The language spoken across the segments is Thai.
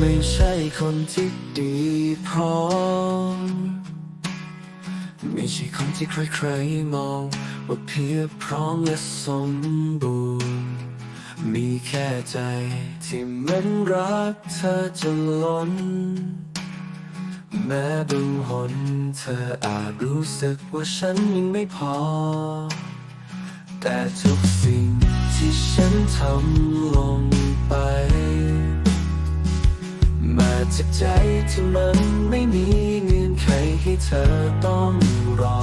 ไม่ใช่คนที่ดีพร้อม ไม่ใช่คนที่ใครๆมอง ว่าเพียบพร้อมและสมบูรณ์ มีแค่ใจที่มันรักเธอจนล้น แม้บางหนเธออาจรู้สึกว่าฉันยังไม่พอ แต่ทุกสิ่งที่ฉันทำล จากใจที่มันไม่มีเงื่อนไขให้เธอต้องรอ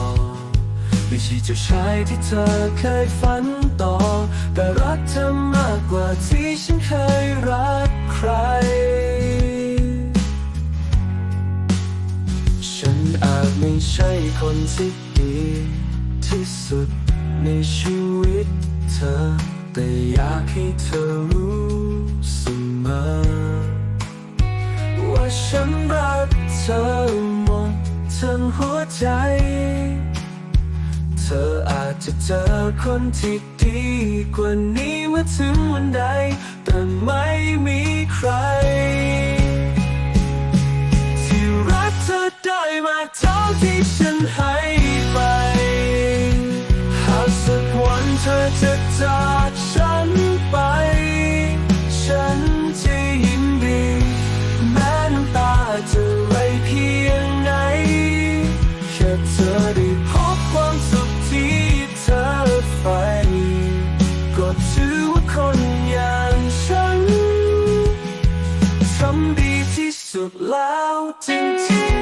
ไม่ใช่เจ้าชายที่เธอเคยฝันต่อ แต่รักเธอมากกว่าที่ฉันเคยรักใคร ฉันอาจไม่ใช่คนที่ดีที่สุดในชีวิตเธอ แต่อยากให้เธอรู้เสมอ ว่าฉันรักเธอหมดทั้งหัวใจ เธออาจจะเจอคนที่ดีกว่านี้เมื่อถึงวันใด แต่ไม่มีใคร ที่รักเธอได้มากเท่าที่ฉันให้ ที่สุดแล้วจริง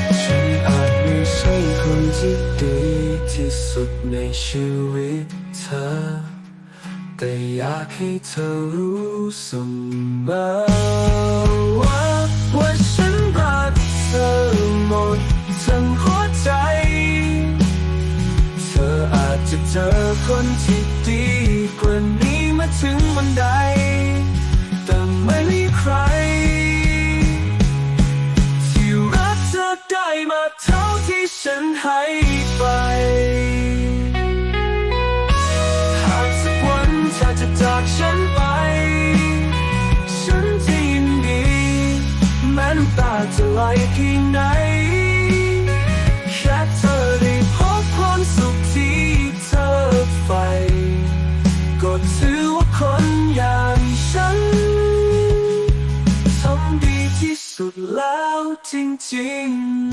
ๆฉันอาจไม่ใช่คนที่ดี ที่สุดในชีวิตเธอ แต่อยากให้เธอรู้เสมอว่าว่าฉันรักเธอหมดทั้งหัวใจ เธออาจจะเจอคนที่ดีกว่านี้มาถึงวันใด แต่ไม่มีใคร ที่รักเธอได้มาเท่าที่ ฉันให้ไปหากสักวันเธอจะจากฉันไป ฉันจะยินดีแม้น้ำตาจะไหลเพียงไหนแค่เธอได้พบความสุขที่เธอใฝ่ก็ถือว่าคนอย่างฉันทำดีที่สุดแล้วจริงๆ